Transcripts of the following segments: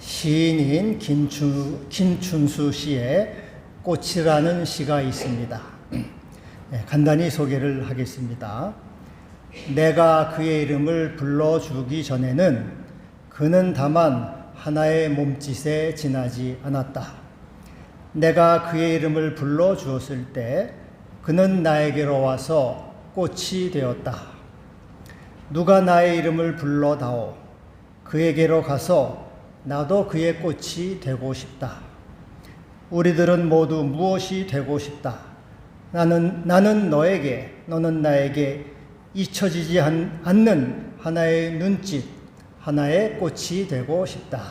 시인인 김춘, 김춘수 씨의 꽃이라는 시가 있습니다. 네, 간단히 소개를 하겠습니다. 내가 그의 이름을 불러주기 전에는 그는 다만 하나의 몸짓에 지나지 않았다. 내가 그의 이름을 불러주었을 때 그는 나에게로 와서 꽃이 되었다. 누가 나의 이름을 불러다오. 그에게로 가서 나도 그의 꽃이 되고 싶다. 우리들은 모두 무엇이 되고 싶다. 나는, 나는 너에게, 너는 나에게 잊혀지지 않- 않는 하나의 눈짓, 하나의 꽃이 되고 싶다.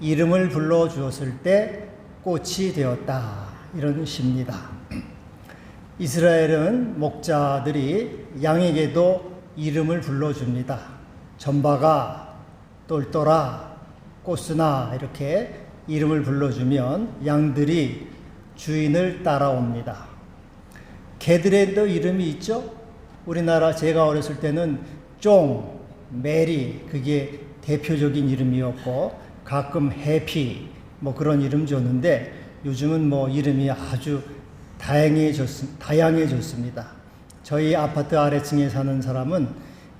이름을 불러 주었을 때 꽃이 되었다. 이런 시입니다. 이스라엘은 목자들이 양에게도 이름을 불러줍니다. 전바가, 똘똘아, 꽃스나 이렇게 이름을 불러주면 양들이 주인을 따라옵니다. 개들에도 이름이 있죠? 우리나라 제가 어렸을 때는 쫑, 메리 그게 대표적인 이름이었고 가끔 해피 뭐 그런 이름 줬는데 요즘은 뭐 이름이 아주 다양해졌, 다양해졌습니다. 저희 아파트 아래층에 사는 사람은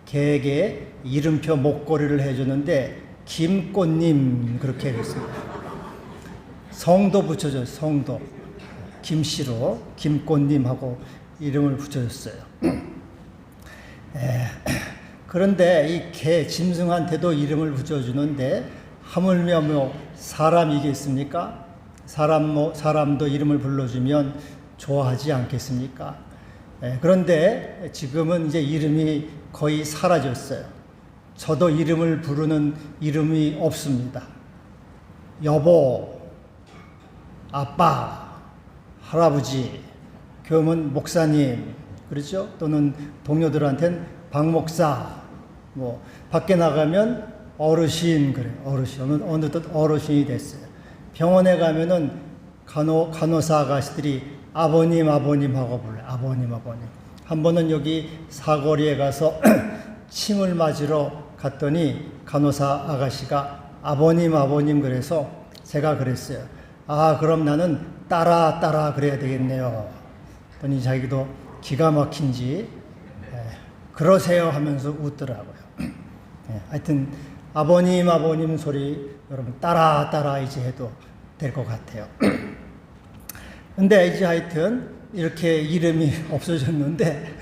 개에게 이름표 목걸이를 해주는데 김꽃님 그렇게 했습니다. 성도 붙여줘요. 성도. 김씨로 김꽃님하고 이름을 붙여줬어요. 에, 그런데 이 개 짐승한테도 이름을 붙여주는데 하물며 뭐 사람이겠습니까? 사람 뭐 사람도 이름을 불러주면 좋아하지 않겠습니까? 에, 그런데 지금은 이제 이름이 거의 사라졌어요. 저도 이름을 부르는 이름이 없습니다. 여보, 아빠, 할아버지, 교문 목사님, 그렇죠? 또는 동료들한테는 박 목사, 뭐 밖에 나가면 어르신 그래, 어르신 어느 어느덧 어르신이 됐어요. 병원에 가면은 간호 간호사 아가씨들이 아버님 아버님 하고 불러, 요 아버님 아버님. 한 번은 여기 사거리에 가서 침을 맞으러 갔더니 간호사 아가씨가 아버님 아버님 그래서 제가 그랬어요. 아 그럼 나는 따라 따라 그래야 되겠네요. 더니 자기도 기가 막힌지 예, 그러세요 하면서 웃더라고요. 예, 하여튼 아버님 아버님 소리 여러분 따라 따라 이제 해도 될 것 같아요. 근데 이제 하여튼 이렇게 이름이 없어졌는데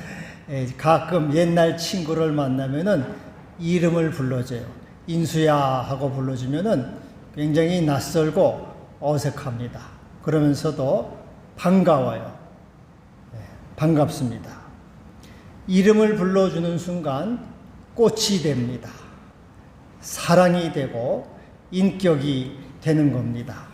예, 가끔 옛날 친구를 만나면은 이름을 불러줘요. 인수야 하고 불러주면은 굉장히 낯설고 어색합니다. 그러면서도 반가워요. 예, 반갑습니다. 이름을 불러주는 순간 꽃이 됩니다. 사랑이 되고 인격이 되는 겁니다.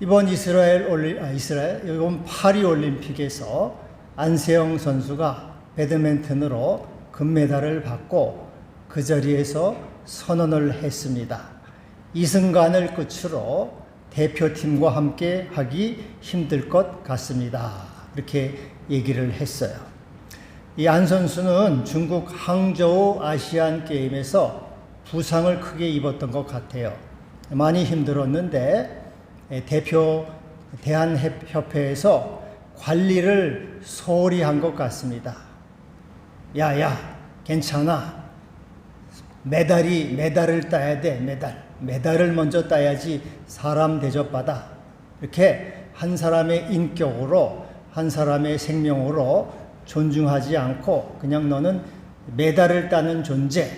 이번 이스라엘 올리 아 이스라엘 이번 파리 올림픽에서 안세영 선수가 배드민턴으로 금메달을 받고 그 자리에서 선언을 했습니다. 이 순간을 끝으로 대표팀과 함께 하기 힘들 것 같습니다. 이렇게 얘기를 했어요. 이 안 선수는 중국 항저우 아시안 게임에서 부상을 크게 입었던 것 같아요. 많이 힘들었는데 예, 대표 대한협회에서 관리를 소홀히 한 것 같습니다. 야야 괜찮아. 메달이 메달을 따야 돼 메달. 메달을 먼저 따야지 사람 대접받아. 이렇게 한 사람의 인격으로 한 사람의 생명으로 존중하지 않고 그냥 너는 메달을 따는 존재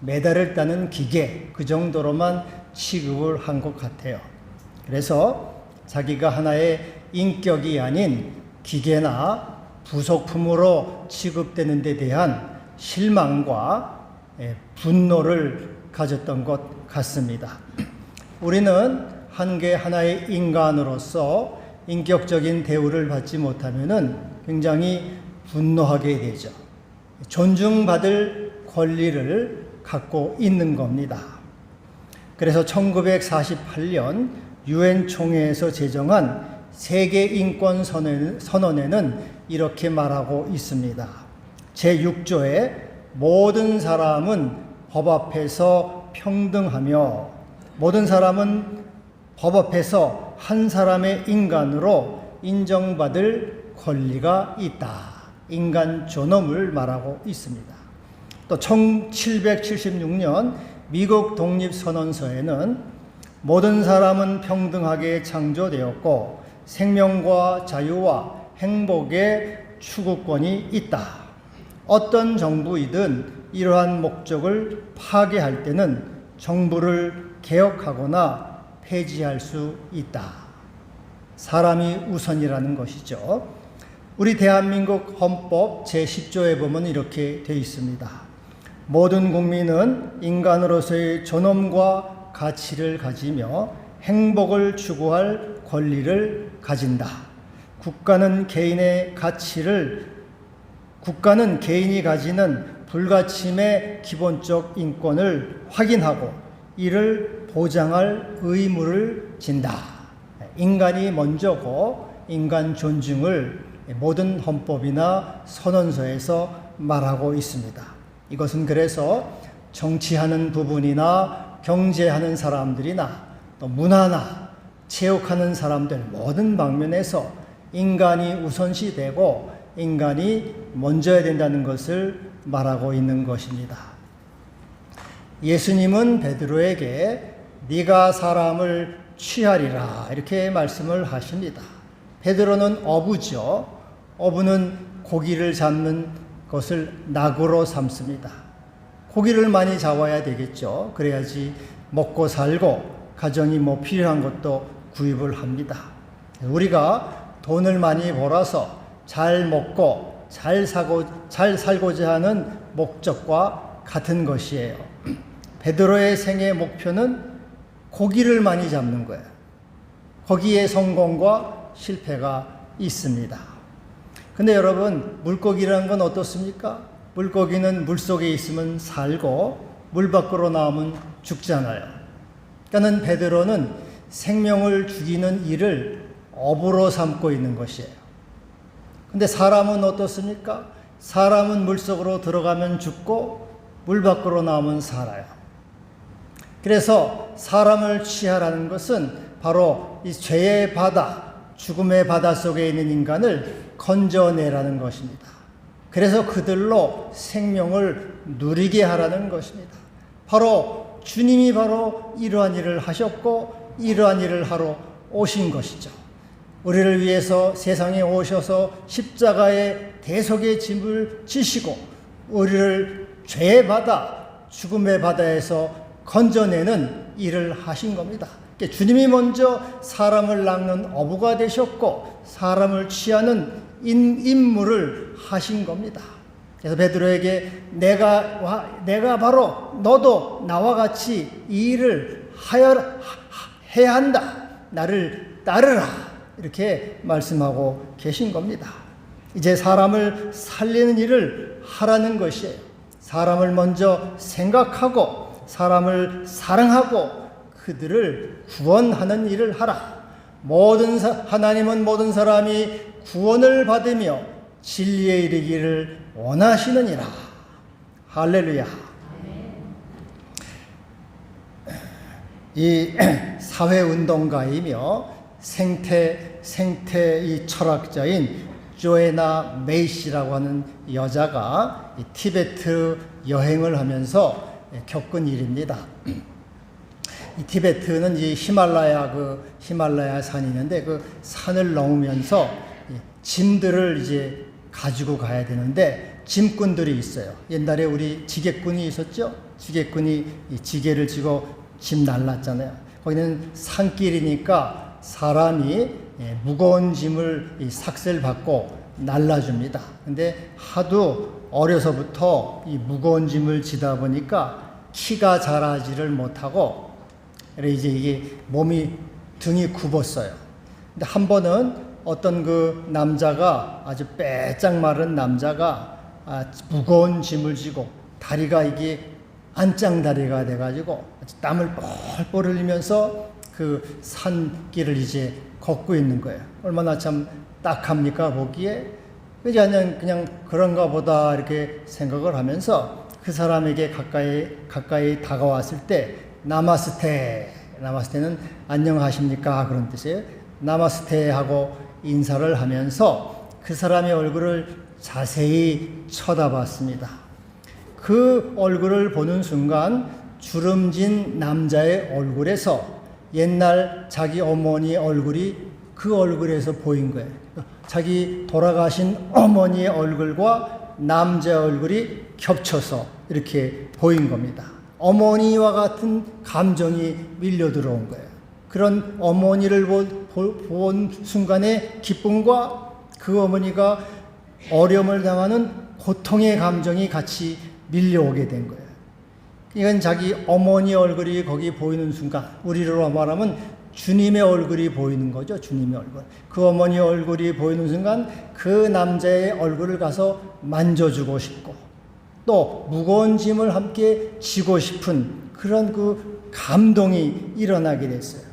메달을 따는 기계 그 정도로만 취급을 한 것 같아요. 그래서 자기가 하나의 인격이 아닌 기계나 부속품으로 취급되는 데 대한 실망과 예, 분노를 가졌던 것 같습니다. 우리는 한 개 하나의 인간으로서 인격적인 대우를 받지 못하면은 굉장히 분노하게 되죠. 존중받을 권리를 갖고 있는 겁니다. 그래서 1948년 유엔 총회에서 제정한 세계 인권 선언에는 이렇게 말하고 있습니다. 제6조에 모든 사람은 법 앞에서 평등하며 모든 사람은 법 앞에서 한 사람의 인간으로 인정받을 권리가 있다. 인간 존엄을 말하고 있습니다. 또 1776년 미국 독립선언서에는 모든 사람은 평등하게 창조되었고 생명과 자유와 행복의 추구권이 있다. 어떤 정부이든 이러한 목적을 파괴할 때는 정부를 개혁하거나 폐지할 수 있다. 사람이 우선이라는 것이죠. 우리 대한민국 헌법 제10조에 보면 이렇게 되어 있습니다. 모든 국민은 인간으로서의 존엄과 가치를 가지며 행복을 추구할 권리를 가진다. 국가는 개인의 가치를 국가는 개인이 가지는 불가침의 기본적 인권을 확인하고 이를 보장할 의무를 진다. 인간이 먼저고 인간 존중을 모든 헌법이나 선언서에서 말하고 있습니다. 이것은 그래서 정치하는 부분이나 경제하는 사람들이나 또 문화나 체육하는 사람들 모든 방면에서 인간이 우선시되고 인간이 먼저야 된다는 것을 말하고 있는 것입니다. 예수님은 베드로에게 네가 사람을 취하리라 이렇게 말씀을 하십니다. 베드로는 어부죠. 어부는 고기를 잡는 것을 낙으로 삼습니다. 고기를 많이 잡아야 되겠죠. 그래야지 먹고 살고 가정이 뭐 필요한 것도 구입을 합니다. 우리가 돈을 많이 벌어서 잘 먹고 잘 사고 잘 살고자 하는 목적과 같은 것이에요. 베드로의 생애 목표는 고기를 많이 잡는 거예요. 거기에 성공과 실패가 있습니다. 근데 여러분, 물고기라는 건 어떻습니까? 물고기는 물 속에 있으면 살고 물 밖으로 나오면 죽잖아요. 그러니까는 베드로는 생명을 죽이는 일을 업으로 삼고 있는 것이에요. 근데 사람은 어떻습니까? 사람은 물 속으로 들어가면 죽고 물 밖으로 나오면 살아요. 그래서 사람을 취하라는 것은 바로 이 죄의 바다, 죽음의 바다 속에 있는 인간을 건져내라는 것입니다. 그래서 그들로 생명을 누리게 하라는 것입니다. 바로 주님이 바로 이러한 일을 하셨고 이러한 일을 하러 오신 것이죠. 우리를 위해서 세상에 오셔서 십자가의 대속의 짐을 지시고 우리를 죄의 바다, 죽음의 바다에서 건져내는 일을 하신 겁니다. 그러니까 주님이 먼저 사람을 낚는 어부가 되셨고 사람을 취하는 인물을 하신 겁니다. 그래서 베드로에게 내가 내가 바로 너도 나와 같이 이 일을 하여 해야 한다. 나를 따르라. 이렇게 말씀하고 계신 겁니다. 이제 사람을 살리는 일을 하라는 것이에요. 사람을 먼저 생각하고 사람을 사랑하고 그들을 구원하는 일을 하라. 모든 사, 하나님은 모든 사람이 구원을 받으며 진리에 이르기를 원하시느니라. 할렐루야. 이 사회 운동가이며 생태 생태 이 철학자인 조에나 메이시라고 하는 여자가 티베트 여행을 하면서 겪은 일입니다. 이 티베트는 이 히말라야 그 히말라야 산이 있는데 그 산을 넘으면서 짐들을 이제 가지고 가야 되는데 짐꾼들이 있어요. 옛날에 우리 지게꾼이 있었죠. 지게꾼이 이 지게를 지고 짐 날랐잖아요. 거기는 산길이니까 사람이 무거운 짐을 이 삭셀 받고 날라줍니다. 근데 하도 어려서부터 이 무거운 짐을 지다 보니까 키가 자라지를 못하고 이제 이게 몸이 등이 굽었어요. 근데 한 번은 어떤 그 남자가 아주 빼짝 마른 남자가 아, 무거운 짐을 지고 다리가 이게 안짱다리가 돼가지고 땀을 뻘뻘 흘리면서 그 산길을 이제 걷고 있는 거예요. 얼마나 참 딱합니까 보기에 그냥 그냥 그런가 보다 이렇게 생각을 하면서 그 사람에게 가까이 가까이 다가왔을 때 나마스테 나마스테는 안녕하십니까 그런 뜻이에요. 나마스테 하고 인사를 하면서 그 사람의 얼굴을 자세히 쳐다봤습니다. 그 얼굴을 보는 순간 주름진 남자의 얼굴에서 옛날 자기 어머니 얼굴이 그 얼굴에서 보인 거예요. 자기 돌아가신 어머니의 얼굴과 남자 얼굴이 겹쳐서 이렇게 보인 겁니다. 어머니와 같은 감정이 밀려 들어온 거예요. 그런 어머니를 본 순간의 기쁨과 그 어머니가 어려움을 당하는 고통의 감정이 같이 밀려오게 된 거예요. 이건 자기 어머니 얼굴이 거기 보이는 순간 우리로 말하면 주님의 얼굴이 보이는 거죠. 주님의 얼굴. 그 어머니 얼굴이 보이는 순간 그 남자의 얼굴을 가서 만져주고 싶고 또 무거운 짐을 함께 지고 싶은 그런 그 감동이 일어나게 됐어요.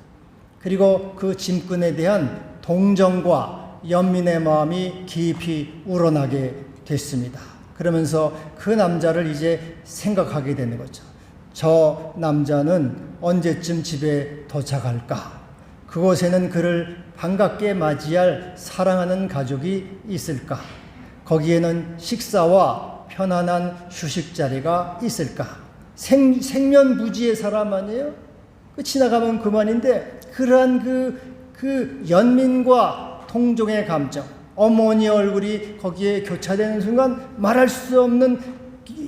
그리고 그 짐꾼에 대한 동정과 연민의 마음이 깊이 우러나게 됐습니다. 그러면서 그 남자를 이제 생각하게 되는 거죠. 저 남자는 언제쯤 집에 도착할까? 그곳에는 그를 반갑게 맞이할 사랑하는 가족이 있을까? 거기에는 식사와 편안한 휴식 자리가 있을까? 생, 생면부지의 사람 아니에요? 그 지나가면 그만인데 그러한 그, 그 연민과 동정의 감정, 어머니 얼굴이 거기에 교차되는 순간 말할 수 없는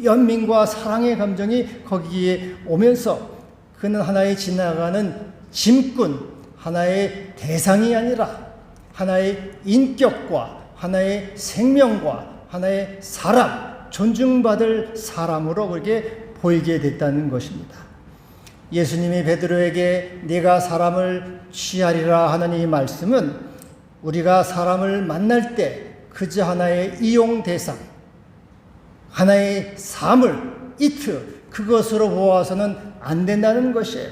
연민과 사랑의 감정이 거기에 오면서 그는 하나의 지나가는 짐꾼, 하나의 대상이 아니라 하나의 인격과 하나의 생명과 하나의 사람, 존중받을 사람으로 그렇게 보이게 됐다는 것입니다. 예수님이 베드로에게 네가 사람을 취하리라 하는 이 말씀은 우리가 사람을 만날 때 그저 하나의 이용 대상, 하나의 사물, 이트, 그것으로 보아서는 안 된다는 것이에요.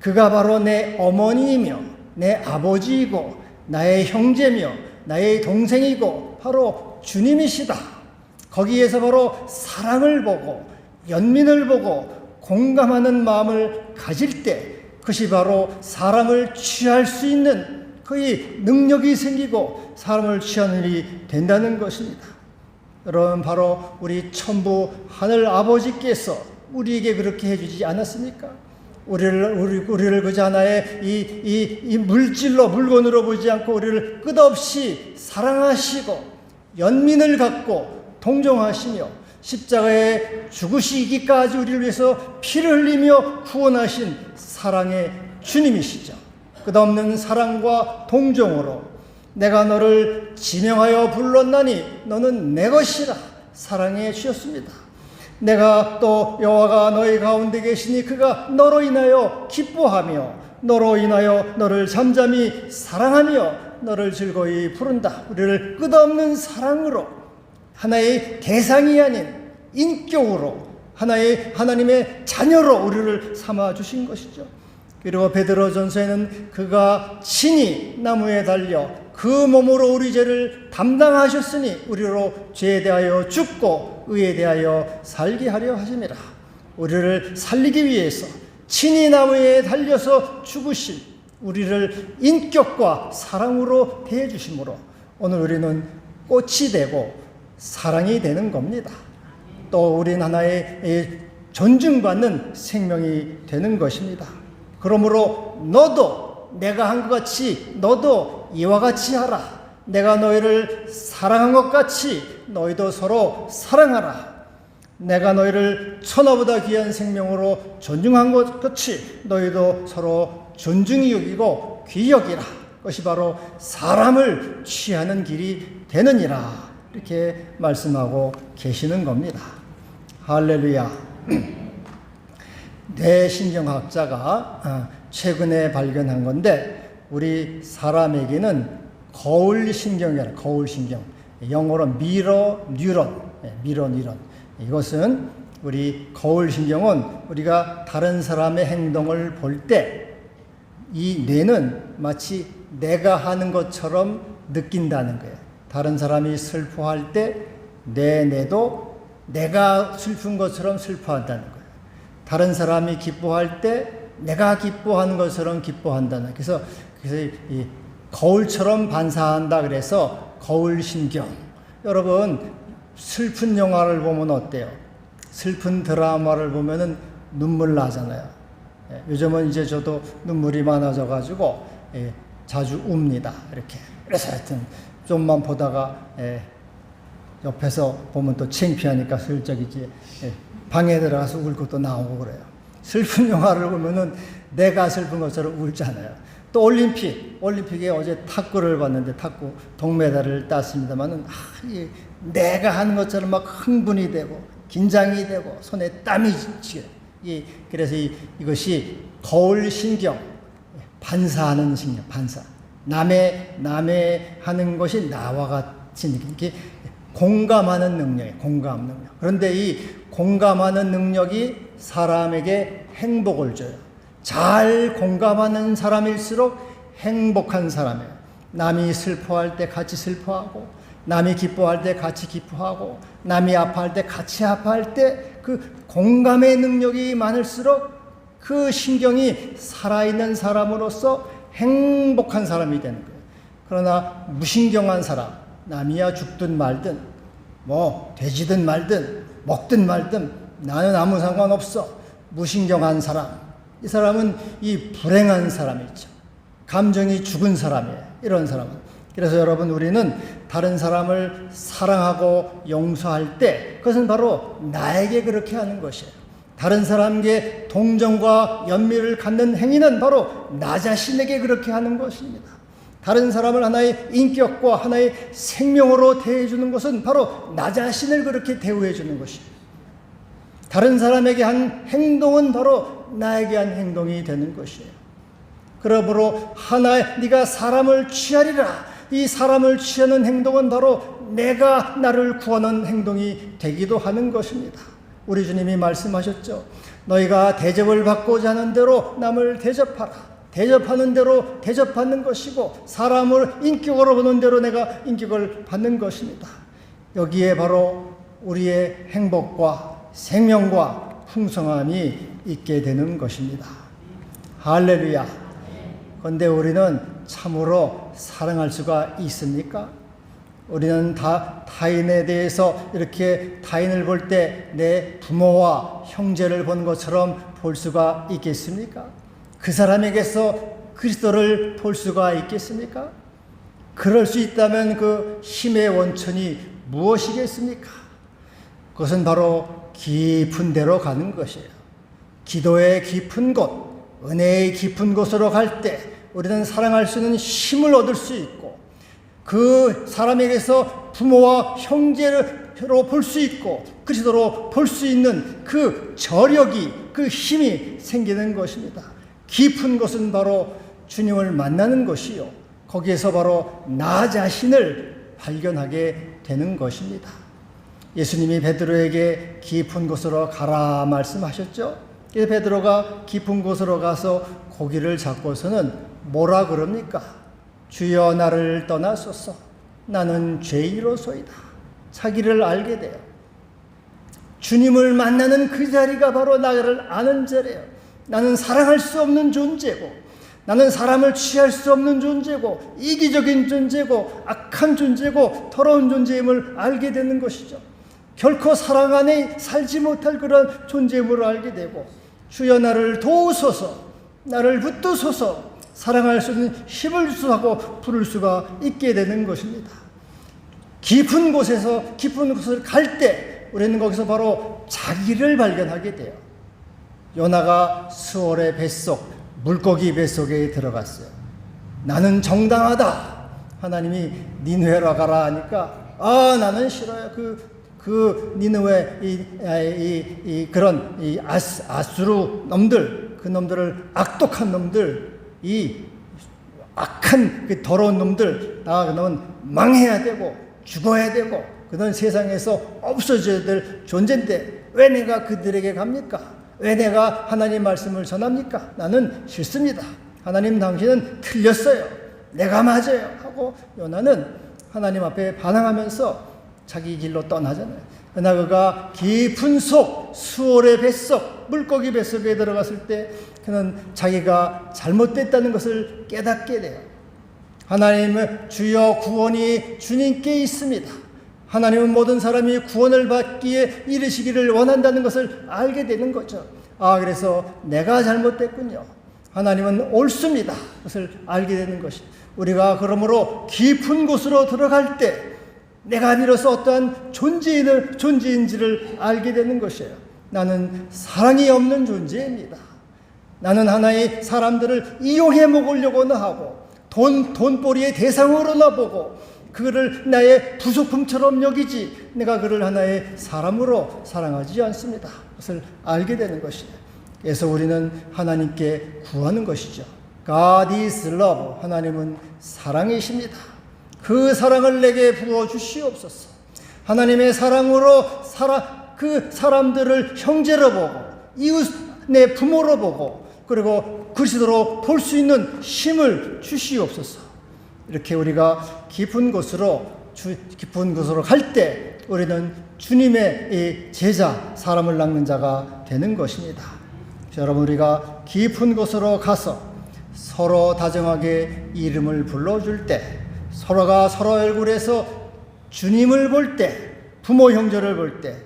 그가 바로 내 어머니이며 내 아버지이고 나의 형제며 나의 동생이고 바로 주님이시다. 거기에서 바로 사랑을 보고 연민을 보고 공감하는 마음을 가질 때 그것이 바로 사람을 취할 수 있는 그의 능력이 생기고 사람을 취하는 일이 된다는 것입니다. 여러분 바로 우리 천부 하늘 아버지께서 우리에게 그렇게 해주지 않았습니까? 우리를 우리, 우리를 그저 하나의 이, 이, 이 물질로 물건으로 보지 않고 우리를 끝없이 사랑하시고 연민을 갖고 동정하시며 십자가에 죽으시기까지 우리를 위해서 피를 흘리며 구원하신 사랑의 주님이시죠. 끝없는 사랑과 동정으로 내가 너를 지명하여 불렀나니 너는 내 것이라 사랑해 주셨습니다. 내가 또 여호와가 너희 가운데 계시니 그가 너로 인하여 기뻐하며 너로 인하여 너를 잠잠히 사랑하며 너를 즐거이 부른다. 우리를 끝없는 사랑으로 하나의 대상이 아닌 인격으로 하나의 하나님의 자녀로 우리를 삼아 주신 것이죠. 그리고 베드로전서에는 그가 친히 나무에 달려 그 몸으로 우리 죄를 담당하셨으니 우리로 죄에 대하여 죽고 의에 대하여 살게 하려 하심이라. 우리를 살리기 위해서 친히 나무에 달려서 죽으신 우리를 인격과 사랑으로 대해 주심으로 오늘 우리는 꽃이 되고 사랑이 되는 겁니다. 또 우리는 하나의 존중받는 생명이 되는 것입니다. 그러므로 너도 내가 한 것 같이 너도 이와 같이 하라. 내가 너희를 사랑한 것 같이 너희도 서로 사랑하라. 내가 너희를 천하보다 귀한 생명으로 존중한 것 같이 너희도 서로 존중히 여기고 귀히 여기라. 그것이 바로 사람을 취하는 길이 되느니라. 이렇게 말씀하고 계시는 겁니다. 할렐루야. 뇌신경학자가 어, 최근에 발견한 건데 우리 사람에게는 거울 신경이라 거울 신경 영어로 미러 뉴런 예, 미러 뉴런 이것은 우리 거울 신경은 우리가 다른 사람의 행동을 볼 때 이 뇌는 마치 내가 하는 것처럼 느낀다는 거예요. 다른 사람이 슬퍼할 때 내 뇌도 내가 슬픈 것처럼 슬퍼한다는 거예요. 다른 사람이 기뻐할 때 내가 기뻐하는 것처럼 기뻐한다는. 그래서 그래서 이 거울처럼 반사한다 그래서 거울 신경. 여러분 슬픈 영화를 보면 어때요? 슬픈 드라마를 보면은 눈물 나잖아요. 예, 요즘은 이제 저도 눈물이 많아져 가지고 예, 자주 웁니다. 이렇게. 그래서 하여튼 좀만 보다가 예, 옆에서 보면 또 창피하니까 슬쩍 이제 예, 방에 들어가서 울고 또 나오고 그래요. 슬픈 영화를 보면은 내가 슬픈 것처럼 울잖아요. 또 올림픽, 올림픽에 어제 탁구를 봤는데 탁구 동메달을 땄습니다만은 아, 이 내가 하는 것처럼 막 흥분이 되고 긴장이 되고 손에 땀이 지게. 이 그래서 이, 이것이 거울 신경 반사하는 신경 반사. 남의 남의 하는 것이 나와 같이 이렇게 공감하는 능력, 공감 능력. 그런데 이 공감하는 능력이 사람에게 행복을 줘요. 잘 공감하는 사람일수록 행복한 사람이에요. 남이 슬퍼할 때 같이 슬퍼하고, 남이 기뻐할 때 같이 기뻐하고, 남이 아파할 때 같이 아파할 때 그 공감의 능력이 많을수록 그 신경이 살아있는 사람으로서 행복한 사람이 되는 거예요. 그러나 무신경한 사람, 남이야 죽든 말든, 뭐, 돼지든 말든, 먹든 말든, 나는 아무 상관없어. 무신경한 사람. 이 사람은 이 불행한 사람이죠. 감정이 죽은 사람이에요. 이런 사람은. 그래서 여러분, 우리는 다른 사람을 사랑하고 용서할 때, 그것은 바로 나에게 그렇게 하는 것이에요. 다른 사람에게 동정과 연민을 갖는 행위는 바로 나 자신에게 그렇게 하는 것입니다. 다른 사람을 하나의 인격과 하나의 생명으로 대해주는 것은 바로 나 자신을 그렇게 대우해주는 것이에요. 다른 사람에게 한 행동은 바로 나에게 한 행동이 되는 것이에요. 그러므로 하나의 네가 사람을 취하리라. 이 사람을 취하는 행동은 바로 내가 나를 구하는 행동이 되기도 하는 것입니다. 우리 주님이 말씀하셨죠. 너희가 대접을 받고자 하는 대로 남을 대접하라. 대접하는 대로 대접받는 것이고 사람을 인격으로 보는 대로 내가 인격을 받는 것입니다. 여기에 바로 우리의 행복과 생명과 풍성함이 있게 되는 것입니다. 할렐루야. 그런데 우리는 참으로 사랑할 수가 있습니까? 우리는 다 타인에 대해서 이렇게 타인을 볼 때 내 부모와 형제를 본 것처럼 볼 수가 있겠습니까? 그 사람에게서 그리스도를 볼 수가 있겠습니까? 그럴 수 있다면 그 힘의 원천이 무엇이겠습니까? 그것은 바로 깊은 데로 가는 것이에요. 기도의 깊은 곳, 은혜의 깊은 곳으로 갈 때 우리는 사랑할 수 있는 힘을 얻을 수 있고 그 사람에게서 부모와 형제로 볼 수 있고 그리스도로 볼 수 있는 그 저력이 그 힘이 생기는 것입니다. 깊은 것은 바로 주님을 만나는 것이요. 거기에서 바로 나 자신을 발견하게 되는 것입니다. 예수님이 베드로에게 깊은 곳으로 가라 말씀하셨죠. 그래서 베드로가 깊은 곳으로 가서 고기를 잡고서는 뭐라 그럽니까? 주여 나를 떠나소서. 나는 죄인으로소이다. 자기를 알게 돼요. 주님을 만나는 그 자리가 바로 나를 아는 자리예요. 나는 사랑할 수 없는 존재고, 나는 사람을 취할 수 없는 존재고, 이기적인 존재고, 악한 존재고, 더러운 존재임을 알게 되는 것이죠. 결코 사랑 안에 살지 못할 그런 존재임을 알게 되고, 주여 나를 도우소서, 나를 붙드소서, 사랑할 수 있는 힘을 주소하고 부를 수가 있게 되는 것입니다. 깊은 곳에서 깊은 곳을 갈 때 우리는 거기서 바로 자기를 발견하게 돼요. 요나가 수월의 뱃속, 물고기 뱃속에 들어갔어요. 나는 정당하다. 하나님이 니누에로 가라 하니까 아 나는 싫어요. 그, 그 니누에 이, 이, 이, 그런 이 아스, 아수르 놈들 그 놈들을 악독한 놈들 이 악한 그 더러운 놈들 나 그놈은 망해야 되고 죽어야 되고 그는 세상에서 없어져야 될 존재인데 왜 내가 그들에게 갑니까? 왜 내가 하나님 말씀을 전합니까? 나는 싫습니다. 하나님 당신은 틀렸어요. 내가 맞아요. 하고 요나는 하나님 앞에 반항하면서 자기 길로 떠나잖아요. 그러나 그가 깊은 속 수월의 뱃속 물고기 뱃속에 들어갔을 때 그는 자기가 잘못됐다는 것을 깨닫게 돼요. 하나님은 주여 구원이 주님께 있습니다. 하나님은 모든 사람이 구원을 받기에 이르시기를 원한다는 것을 알게 되는 거죠. 아, 그래서 내가 잘못됐군요. 하나님은 옳습니다. 그것을 알게 되는 것이. 우리가 그러므로 깊은 곳으로 들어갈 때 내가 비로소 어떠한 존재인을, 존재인지를 알게 되는 것이에요. 나는 사랑이 없는 존재입니다. 나는 하나의 사람들을 이용해 먹으려고는 하고 돈, 돈벌이의 대상으로나 보고 그를 나의 부속품처럼 여기지 내가 그를 하나의 사람으로 사랑하지 않습니다. 그것을 알게 되는 것이에요. 그래서 우리는 하나님께 구하는 것이죠. God is love. 하나님은 사랑이십니다. 그 사랑을 내게 부어 주시옵소서. 하나님의 사랑으로 사람 그 사람들을 형제로 보고 이웃 내 부모로 보고 그리고 그리스도로 볼 수 있는 힘을 주시옵소서. 이렇게 우리가 깊은 곳으로 주, 깊은 곳으로 갈 때 우리는 주님의 이 제자 사람을 낚는 자가 되는 것입니다. 여러분 우리가 깊은 곳으로 가서 서로 다정하게 이름을 불러줄 때 서로가 서로 얼굴에서 주님을 볼 때 부모 형제를 볼 때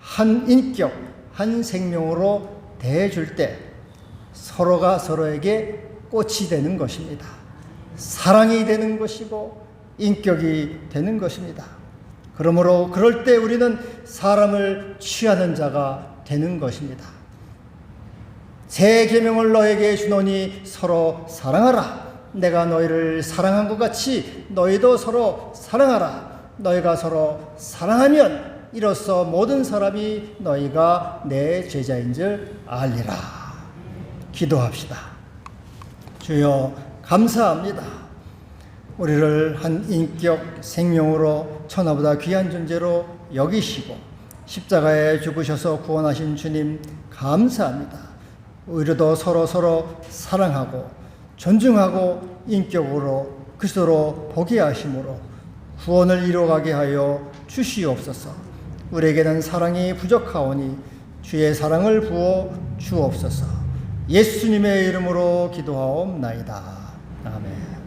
한 인격 한 생명으로 대해줄 때 서로가 서로에게 꽃이 되는 것입니다. 사랑이 되는 것이고 인격이 되는 것입니다. 그러므로 그럴 때 우리는 사람을 취하는 자가 되는 것입니다. 새 계명을 너에게 주노니 서로 사랑하라. 내가 너희를 사랑한 것 같이 너희도 서로 사랑하라. 너희가 서로 사랑하면 이로써 모든 사람이 너희가 내 제자인 줄 알리라. 기도합시다. 주여 감사합니다. 우리를 한 인격 생명으로 천하보다 귀한 존재로 여기시고 십자가에 죽으셔서 구원하신 주님 감사합니다. 오히려도 서로 서로 사랑하고 존중하고 인격으로 그리스도로 보게 하심으로 구원을 이루어가게 하여 주시옵소서. 우리에게는 사랑이 부족하오니 주의 사랑을 부어 주옵소서. 예수님의 이름으로 기도하옵나이다. 아멘.